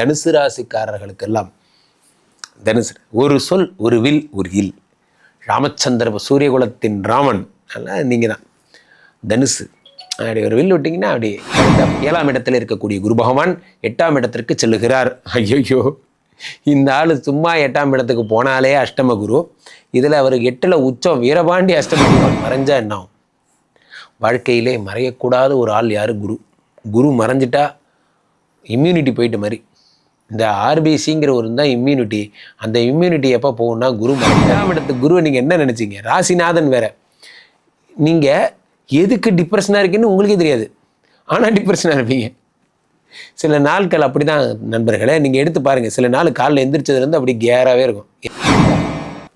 தனுசு ராசிக்காரர்களுக்கெல்லாம் தனுசு ஒரு சொல் ஒரு வில் ஒரு இல். ராமச்சந்திர சூரியகுலத்தின் ராமன் அதனால் நீங்கள் தான் தனுசு அப்படி ஒரு வில் விட்டிங்கன்னா அப்படி ஏழாம் இடத்துல இருக்கக்கூடிய குரு பகவான் எட்டாம் இடத்திற்கு செல்லுகிறார். ஐயோ இந்த ஆள் சும்மா எட்டாம் இடத்துக்கு போனாலே அஷ்டம குரு. இதில் அவருக்கு எட்டில் உச்சம் வீரபாண்டி அஷ்டம குரு. மறைஞ்சா என்ன ஆகும்? வாழ்க்கையிலே மறையக்கூடாத ஒரு ஆள் யார்? குரு. குரு மறைஞ்சிட்டா இம்யூனிட்டி போயிட்டு மாதிரி இந்த ஆர்பிசிங்கிற ஒரு தான் இம்யூனிட்டி அந்த இம்யூனிட்டி எப்போ போகும்னா குரு மறைஞ்சாம் குருவை நீங்கள் என்ன நினச்சிங்க? ராசிநாதன் வேற. நீங்கள் எதுக்கு டிப்ரெஷனாக இருக்குன்னு உங்களுக்கே தெரியாது. ஆனால் டிப்ரெஷனாக இருப்பீங்க. சில நாட்கள் அப்படி தான் நண்பர்களே நீங்கள் எடுத்து பாருங்கள் சில நாள் காலைல எந்திரிச்சதுலேருந்து அப்படி கேராகவே இருக்கும்.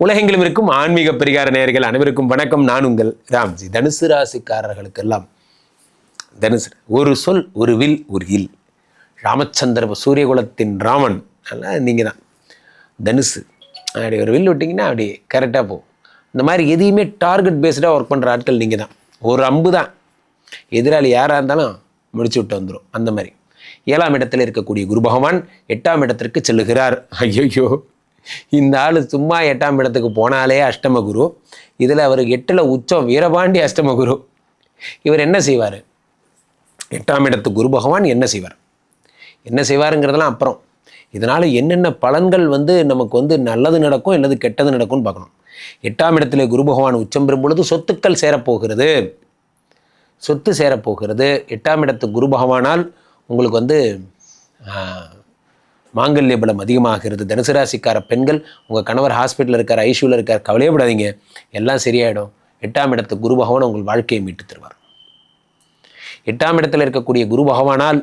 உலகெங்கிலும் இருக்கும் ஆன்மீக பரிகார நேயர்கள் அனைவருக்கும் வணக்கம். நான் உங்கள் ராம்ஜி. தனுசு ராசிக்காரர்களுக்கெல்லாம் தனுசு ஒரு சொல் ஒரு வில் ஒரு இல். ராமச்சந்திர சூரியகுலத்தின் ராமன். அதனால் நீங்கள் தான் தனுசு. அப்படி ஒரு வில் விட்டிங்கன்னா அப்படி கரெக்டாக போகும். இந்த மாதிரி எதையுமே டார்கெட் பேஸ்டாக ஒர்க் பண்ணுற ஆட்கள் நீங்கள் தான் ஒரு அம்பு தான் எதிராளி யாராக இருந்தாலும் முடிச்சு விட்டு வந்துடும் அந்த மாதிரி. ஏழாம் இடத்துல இருக்கக்கூடிய குரு பகவான் எட்டாம் இடத்திற்கு செல்லுகிறார். ஐயோ இந்த ஆள் சும்மா எட்டாம் இடத்துக்கு போனாலே அஷ்டம குரு. இதில் அவருக்கு எட்டில் உச்சம் வீரபாண்டி அஷ்டம குரு. இவர் என்ன செய்வார்? எட்டாம் இடத்து குரு பகவான் என்ன செய்வார்? என்ன செய்வாருங்கிறதெல்லாம் அப்புறம். இதனால் என்னென்ன பலன்கள் வந்து நமக்கு வந்து நல்லது நடக்கும் அல்லது கெட்டது நடக்கும்னு பார்க்கணும். எட்டாம் இடத்துல குரு பகவான் உச்சம் பெறும் பொழுது சொத்துக்கள் சேரப்போகிறது. சொத்து சேரப்போகிறது. எட்டாம் இடத்து குரு பகவானால் உங்களுக்கு வந்து மாங்கல்ய பலம் அதிகமாகிறது. தனுசு ராசிக்கார பெண்கள் உங்கள் கணவர் ஹாஸ்பிட்டலில் இருக்கார் ஐசியூவில் இருக்கார் கவலையப்படாதீங்க. எல்லாம் சரியாயிடும். எட்டாம் இடத்து குரு பகவான் உங்கள் வாழ்க்கையை மீட்டு தருவார். எட்டாம் இடத்துல இருக்கக்கூடிய குரு பகவானால்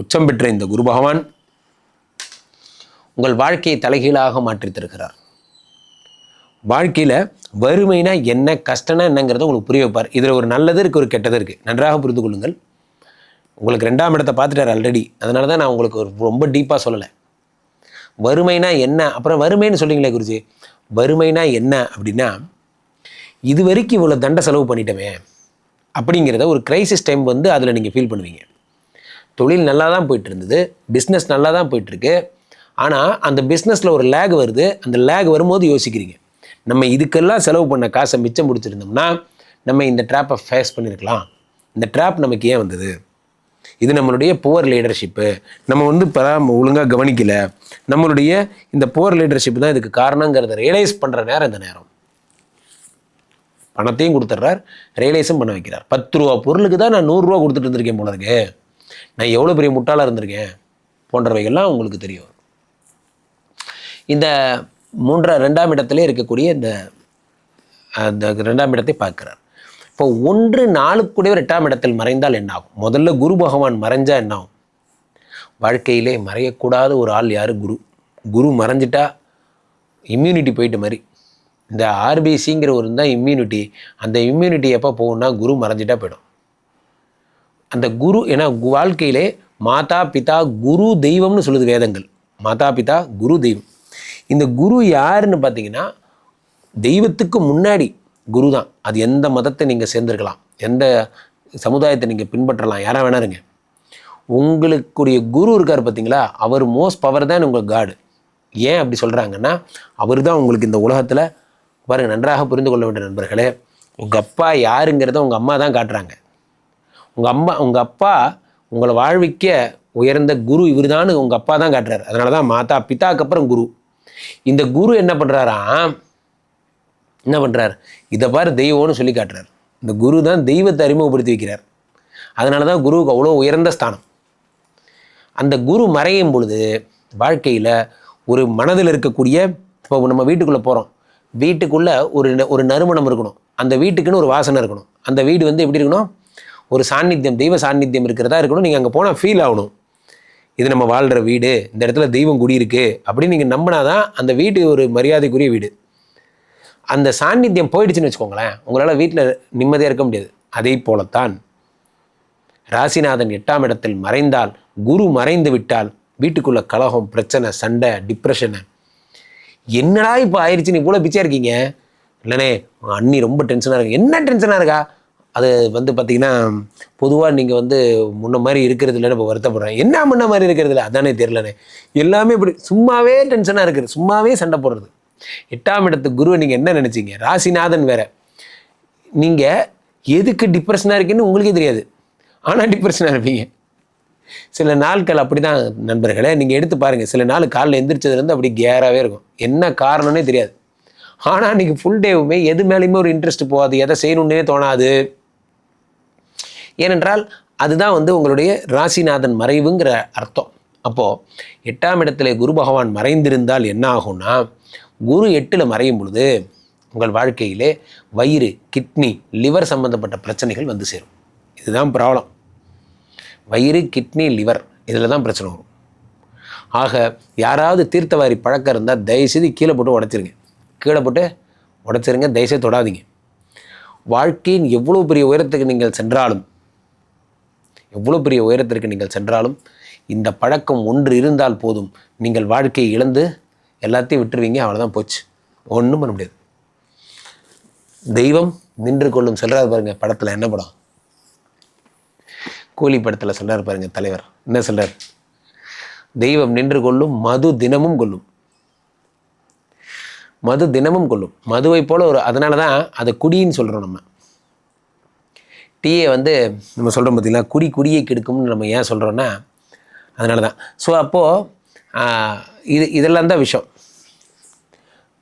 உச்சம் பெற்ற இந்த குரு பகவான் உங்கள் வாழ்க்கையை தலைகீழாக மாற்றி தருகிறார். வாழ்க்கையில் வறுமைனா என்ன கஷ்டம்னா என்னங்கிறத உங்களுக்கு புரிய வைப்பார். இதில் ஒரு நல்லது இருக்குது ஒரு கெட்டது இருக்குது நன்றாக புரிந்து கொள்ளுங்கள். உங்களுக்கு ரெண்டாம் இடத்தை பார்த்துட்டார் ஆல்ரெடி அதனால தான் நான் உங்களுக்கு ஒரு ரொம்ப டீப்பாக சொல்லலை. வறுமைனா என்ன? அப்புறம் வறுமைன்னு சொல்லிங்களே குருஜி. வறுமைனா என்ன அப்படின்னா இது வரைக்கும் இவ்வளோ தண்டை செலவு பண்ணிட்டோமே அப்படிங்கிறத ஒரு கிரைசிஸ் டைம் வந்து அதில் நீங்கள் ஃபீல் பண்ணுவீங்க. தொழில் நல்லா தான் போயிட்டு இருந்தது பிஸ்னஸ் நல்லா தான் போயிட்டுருக்கு. ஆனால் அந்த பிஸ்னஸில் ஒரு லேக் வருது. அந்த லேக் வரும்போது யோசிக்கிறீங்க. நம்ம இதுக்கெல்லாம் செலவு பண்ண காசை மிச்சம் முடிச்சிருந்தோம்னா நம்ம இந்த ட்ராப்பை ஃபேஸ் பண்ணியிருக்கலாம் இந்த ட்ராப் நமக்கு ஏன் வந்தது? இது நம்மளுடைய புவர் லீடர்ஷிப்பு நம்ம வந்து பராம ஒழுங்காக கவனிக்கலை. நம்மளுடைய இந்த புவர் லீடர்ஷிப் தான் இதுக்கு காரணங்கிறத ரியலைஸ் பண்ணுற நேரம் இந்த நேரம். பணத்தையும் கொடுத்துட்றார் ரியலைஸும் பண்ண வைக்கிறார். பத்து ரூபா பொருளுக்கு தான் நான் நூறுரூவா கொடுத்துட்டு இருந்திருக்கேன் போல இருக்கு. நான் எவ்வளோ பெரிய முட்டாளாக இருந்திருக்கேன் போன்றவைகள்லாம் உங்களுக்கு தெரியும். இந்த மூன்றாம் ரெண்டாம் இடத்துல இருக்கக்கூடிய இந்த அந்த ரெண்டாம் இடத்தை பார்க்குறார். இப்போ ஒன்று நாளுக்குடையவர் எட்டாம் இடத்தில் மறைந்தால் என்ன ஆகும் முதல்ல குரு பகவான் மறைஞ்சால் என்ன ஆகும் வாழ்க்கையிலே மறையக்கூடாத ஒரு ஆள் யார்? குரு. குரு மறைஞ்சிட்டா இம்யூனிட்டி போயிட்டு மாதிரி இந்த ஆர்பிசிங்கிற ஒரு தான் இம்யூனிட்டி அந்த இம்யூனிட்டி எப்போ போகும்னா குரு மறைஞ்சிட்டா போயிடும். அந்த குரு ஏன்னா வாழ்க்கையிலே மாதா பிதா குரு தெய்வம்னு சொல்லுது வேதங்கள். மாதா பிதா குரு தெய்வம். இந்த குரு யாருன்னு பார்த்தீங்கன்னா தெய்வத்துக்கு முன்னாடி குரு தான். அது எந்த மதத்தை நீங்கள் சேர்ந்துருக்கலாம் எந்த சமுதாயத்தை நீங்கள் பின்பற்றலாம் யாராக வேணா இருங்க. உங்களுக்குரிய குரு இருக்கார் பார்த்தீங்களா? அவர் மோஸ்ட் பவர் தான் உங்கள் காடு ஏன் அப்படி சொல்கிறாங்கன்னா அவர் தான் உங்களுக்கு இந்த உலகத்தில் பாருங்கள் நன்றாக புரிந்து கொள்ள வேண்டிய நண்பர்களே உங்கள் அப்பா யாருங்கிறத உங்கள் அம்மா தான் காட்டுறாங்க. உங்கள் அம்மா உங்கள் அப்பா உங்களை வாழ்விக்க உயர்ந்த குரு இவர்தான்னு உங்கள் அப்பா தான் காட்டுறாரு. அதனால தான் மாதா பிதாக்கு அப்புறம் குரு. இந்த குரு என்ன பண்ணுறாராம் என்ன பண்ணுறார் இதை பாரு தெய்வம்னு சொல்லி காட்டுறார். இந்த குரு தான் தெய்வத்தை அறிமுகப்படுத்தி வைக்கிறார். அதனால தான் குருவுக்கு அவ்வளோ உயர்ந்த ஸ்தானம். அந்த குரு மறையும் பொழுது வாழ்க்கையில் ஒரு மனதில் இருக்கக்கூடிய இப்போ நம்ம வீட்டுக்குள்ளே போகிறோம் வீட்டுக்குள்ளே ஒரு ஒரு நறுமணம் இருக்கணும். அந்த வீட்டுக்குன்னு ஒரு வாசனை இருக்கணும். அந்த வீடு வந்து எப்படி இருக்கணும்? ஒரு சாநித்தியம் தெய்வ சாநித்தியம் இருக்கிறதா இருக்கணும் நீங்கள் அங்கே போனால் ஃபீல் ஆகணும். இது நம்ம வாழ்கிற வீடு இந்த இடத்துல தெய்வம் குடியிருக்கு அப்படின்னு நீங்கள் நம்பினாதான் அந்த வீடு ஒரு மரியாதைக்குரிய வீடு. அந்த சாநித்தியம் போயிடுச்சுன்னு வச்சுக்கோங்களேன் உங்களால் வீட்டில் நிம்மதியாக இருக்க முடியாது. அதே போலத்தான் ராசிநாதன் எட்டாம் இடத்தில் மறைந்தால் குரு மறைந்து விட்டால் வீட்டுக்குள்ளே கலகம் பிரச்சனை சண்டை டிப்ரெஷனு என்னடா இப்போ ஆயிடுச்சு? நீ இவ்வளோ பிச்சையாக இருக்கீங்க? இல்லைனே அண்ணி ரொம்ப டென்ஷனாக இருக்கு. என்ன டென்ஷனாக இருக்கா? அது வந்து பார்த்தீங்கன்னா பொதுவாக நீங்கள் வந்து முன்ன மாதிரி இருக்கிறது இல்லைன்னு இப்போ வருத்தப்படுறேன் என்ன முன்ன மாதிரி இருக்கிறது இல்லை? அதானே தெரிலனே எல்லாமே இப்படி சும்மாவே டென்ஷனாக இருக்குது. சும்மாவே சண்டை போடுறது. எட்டாம் இடத்து குருவை நீங்கள் என்ன நினச்சிங்க? ராசிநாதன் வேற. நீங்கள் எதுக்கு டிப்ரெஷனாக இருக்குன்னு உங்களுக்கே தெரியாது. ஆனால் டிப்ரெஷனாக இருப்பீங்க. சில நாட்கள் அப்படி தான் நண்பர்களே. நீங்கள் எடுத்து பாருங்கள் சில நாள் காலைல எந்திரிச்சதுலேருந்து அப்படி கேராகவே இருக்கும். என்ன காரணம்னே தெரியாது. ஆனால் அன்றைக்கி ஃபுல் டேவுமே எது மேலேயுமே ஒரு இன்ட்ரெஸ்ட் போகாது. எதை செய்யணுன்னே தோணாது. ஏனென்றால் அதுதான் வந்து உங்களுடைய ராசிநாதன் மறைவுங்கிற அர்த்தம். அப்போது எட்டாம் இடத்துல குரு பகவான் மறைந்திருந்தால் என்ன ஆகும்னா குரு எட்டில் மறையும் பொழுது உங்கள் வாழ்க்கையிலே வயிறு கிட்னி லிவர் சம்பந்தப்பட்ட பிரச்சனைகள் வந்து சேரும். இதுதான் ப்ராப்ளம். வயிறு கிட்னி லிவர் இதில் தான் பிரச்சனை வரும். ஆக யாராவது தீர்த்தவாரி பழக்கம் இருந்தால் தயவுசெய்து கீழே போட்டு உடச்சிருங்க. கீழே போட்டு உடச்சிருங்க தயவுசெய்து தொடாதீங்க. வாழ்க்கையின் எவ்வளோ பெரிய உயரத்துக்கு நீங்கள் சென்றாலும் எவ்வளோ பெரிய உயரத்திற்கு நீங்கள் சென்றாலும் இந்த பழக்கம் ஒன்று இருந்தால் போதும். நீங்கள் வாழ்க்கையை இழந்து எல்லாத்தையும் விட்டுருவீங்க அவ்வளோதான் போச்சு. ஒன்றும் பண்ண முடியாது. தெய்வம் நின்று கொள்ளும் சொல்கிறார் பாருங்க படத்தில் என்ன படம்? கூலி படத்தில் சொல்கிறார் பாருங்க தலைவர். என்ன சொல்கிறார் தெய்வம் நின்று கொள்ளும் மது தினமும் கொள்ளும். மது தினமும் கொள்ளும். மதுவை போல ஒரு அதனால தான் அதை குடின்னு சொல்கிறோம் நம்ம. டீயை வந்து நம்ம சொல்கிறோம் பார்த்தீங்களா குடி குடியை கெடுக்கும்னு நம்ம ஏன் சொல்கிறோன்னா அதனால தான் ஸோ அப்போது இது இதெல்லாம் தான் விஷயம்.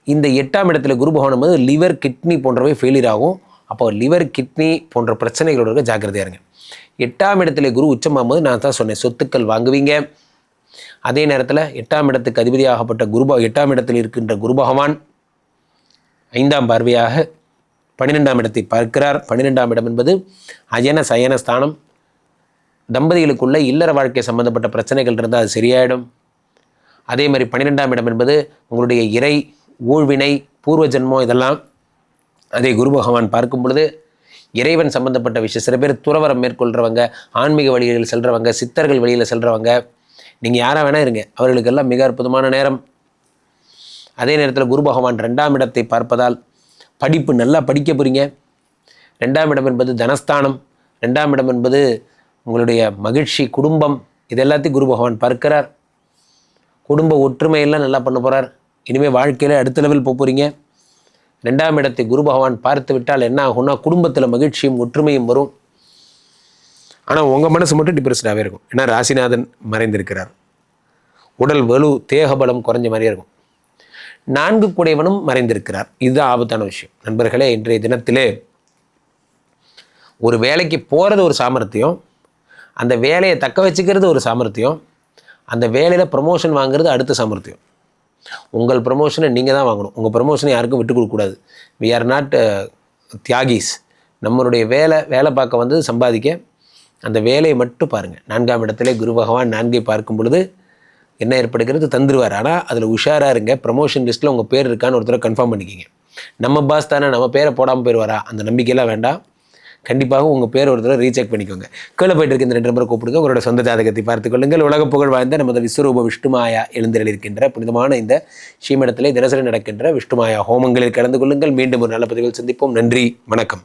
இந்த எட்டாம் இடத்துல குரு பகவான் போது லிவர் கிட்னி போன்றவை ஃபெயிலியர் ஆகும். அப்போ லிவர் கிட்னி போன்ற பிரச்சனைகளோட இருக்க ஜாக்கிரதையா இருங்க. எட்டாம் இடத்துல குரு உச்சமாகும்போது நான் தான் சொன்னேன் சொத்துக்கள் வாங்குவீங்க. அதே நேரத்தில் எட்டாம் இடத்துக்கு அதிபதியாகப்பட்ட குரு எட்டாம் இடத்தில் இருக்கின்ற குரு பகவான் ஐந்தாம் பார்வையாக பன்னிரெண்டாம் இடத்தை பார்க்கிறார். பன்னிரெண்டாம் இடம் என்பது அயன சயன ஸ்தானம். தம்பதிகளுக்குள்ள இல்லற வாழ்க்கை சம்பந்தப்பட்ட பிரச்சனைகள் இருந்தால் அது சரியாயிடும். அதே மாதிரி பன்னிரெண்டாம் இடம் என்பது உங்களுடைய இறை ஊழ்வினை பூர்வ ஜென்மம் இதெல்லாம் அதே குரு பகவான் பார்க்கும் பொழுது இறைவன் சம்பந்தப்பட்ட விஷயம். சில பேர் துறவரம் மேற்கொள்கிறவங்க ஆன்மீக வழிகளில் செல்கிறவங்க சித்தர்கள் வழியில் செல்றவங்க நீங்கள் யாராக வேணால் இருங்க. அவர்களுக்கெல்லாம் மிக அற்புதமான நேரம். அதே நேரத்தில் குரு பகவான் ரெண்டாம் இடத்தை பார்ப்பதால் படிப்பு நல்லா படிக்க போகிறீங்க ரெண்டாம் இடம் என்பது தனஸ்தானம். ரெண்டாம் இடம் என்பது உங்களுடைய மகிழ்ச்சி குடும்பம் இது எல்லாத்தையும் குரு பகவான் பார்க்கிறார். குடும்ப ஒற்றுமையெல்லாம் நல்லா பண்ண போகிறார் இனிமேல் வாழ்க்கையில் அடுத்த லெவல் போக போகிறீங்க ரெண்டாம் இடத்தை குரு பகவான் பார்த்து விட்டால் என்ன ஆகும்னா குடும்பத்தில் மகிழ்ச்சியும் ஒற்றுமையும் வரும். ஆனால் உங்கள் மனசு மட்டும் டிப்ரெஸ்டாகவே இருக்கும். ஏன்னா ராசிநாதன் மறைந்திருக்கிறார். உடல் வலு தேக பலம் குறைஞ்ச மாதிரியே இருக்கும். நான்கு குடைவனும் மறைந்திருக்கிறார். இதுதான் ஆபத்தான விஷயம். நண்பர்களே இன்றைய தினத்திலே ஒரு வேலைக்கு போகிறது ஒரு சாமர்த்தியம் அந்த வேலையை தக்க வச்சுக்கிறது ஒரு சாமர்த்தியம் அந்த வேலையில் ப்ரமோஷன் வாங்குறது அடுத்த சாமர்த்தியம். உங்கள் ப்ரமோஷனை நீங்கள் தான் வாங்கணும். உங்கள் ப்ரமோஷனை யாருக்கும் விட்டு கொடுக்கக்கூடாது வி ஆர் நாட் uh, தியாகிஸ். நம்மளுடைய வேலை வேலை பார்க்க வந்து சம்பாதிக்க அந்த வேலையை மட்டும் பாருங்கள் நான்காம் இடத்திலே குரு பகவான் நான்கை பார்க்கும் பொழுது என்ன ஏற்படுகிறது? தந்துருவார். ஆனால் அதில் உஷாராக இருங்க. ப்ரமோஷன் லிஸ்ட்டில் உங்கள் பேர் இருக்கான்னு ஒருத்தரை கன்ஃபார்ம் பண்ணிக்கிங்க. நம்ம பாஸ் தானே நம்ம பேரை போடாமல் போயிடுவாரா அந்த நம்பிக்கையெல்லாம் வேண்டாம். கண்டிப்பாக உங்கள் பேர் ஒரு தடவை ரீசெக் பண்ணிக்கோங்க. கீழே போயிட்டு இருக்க இந்த ரெண்டு நம்பரை கூப்பிடுங்க. உங்களோட சொந்த ஜாதகத்தை பார்த்துக்கொள்ளுங்கள். உலக புகழ் வாய்ந்த நமது விஸ்வரூப விஷ்ணுமாயா எழுந்தரில் இருக்கின்ற புனிதமான இந்த ஸ்ரீமடத்திலே தினசரி நடக்கின்ற விஷ்ணுமாயா ஹோமங்களில் கலந்து கொள்ளுங்கள். மீண்டும் ஒரு நல்ல பதிவில் சந்திப்போம். நன்றி. வணக்கம்.